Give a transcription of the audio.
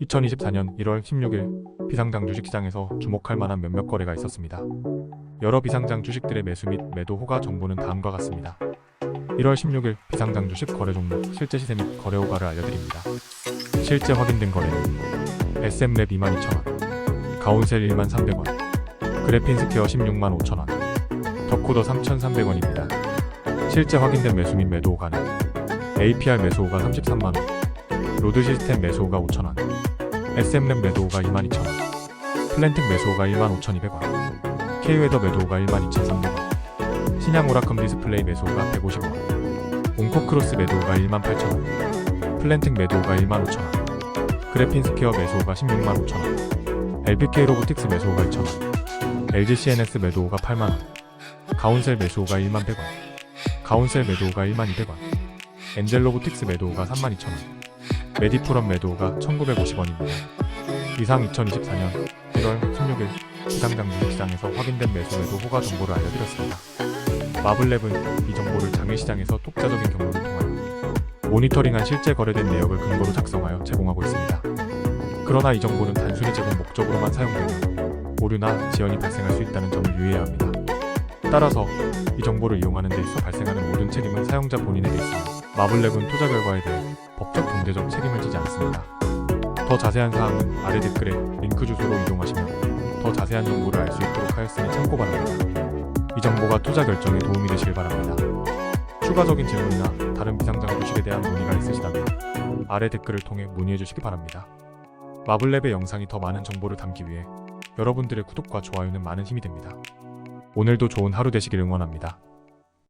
(2024년 1월 16일) 비상장 주식시장에서 주목할 만한 몇몇 거래가 있었습니다. 여러 비상장 주식들의 매수 및 매도 호가 정보는 다음과 같습니다. 1월 16일 비상장 주식 거래 종목 실제 시세 및 거래 호가를 알려드립니다. 실제 확인된 거래는 SM랩 22,000원, 가온셀 13,300원, 그래핀스퀘어 16만 5천원, 덕코더 3,300원입니다. 실제 확인된 매수 및 매도 호가는 APR 매수호가 33만원, 로드 시스템 매수호가 5천원, SM랩 매도호가 22,000원, 플랜팅 매수호가 15,200원, K웨더 매도호가 12,300원, 신양 오라컴 디스플레이 매수호가 150원, 옹코크로스 매도호가 18,000원, 플랜팅 매도호가 15,000원, 그래핀스퀘어 매수호가 16만 5천원, LPK 로보틱스 매수호가 2천원, LGCNX 매도호가 8만원, 가온셀 매수호가 1만 100원, 가온셀 매도호가 1만 200원, 엔젤 로보틱스 3만 2천원, 메디프럼 매도호가 1950원입니다. 이상 2024년 1월 16일 시장장 주식시장에서 확인된 매수 매도 호가 정보를 알려드렸습니다. 마블랩은 이 정보를 장외시장에서 독자적인 경로를 통하여 모니터링한 실제 거래된 내역을 근거로 작성하여 제공하고 있습니다. 그러나 이 정보는 단순히 제공 목적으로만 사용되면 오류나 지연이 발생할 수 있다는 점을 유의해야 합니다. 따라서 이 정보를 이용하는 데 있어 발생하는 모든 책임은 사용자 본인에게 있으며 마블랩은 투자 결과에 대해 법적 경제적 책임을 지지 않습니다. 더 자세한 사항은 아래 댓글에 링크 주소로 이동하시면 더 자세한 정보를 알 수 있도록 하였으니 참고 바랍니다. 이 정보가 투자 결정에 도움이 되실 바랍니다. 추가적인 질문이나 다른 비상장 주식에 대한 문의가 있으시다면 아래 댓글을 통해 문의해 주시기 바랍니다. 마블랩의 영상이 더 많은 정보를 담기 위해 여러분들의 구독과 좋아요는 많은 힘이 됩니다. 오늘도 좋은 하루 되시길 응원합니다.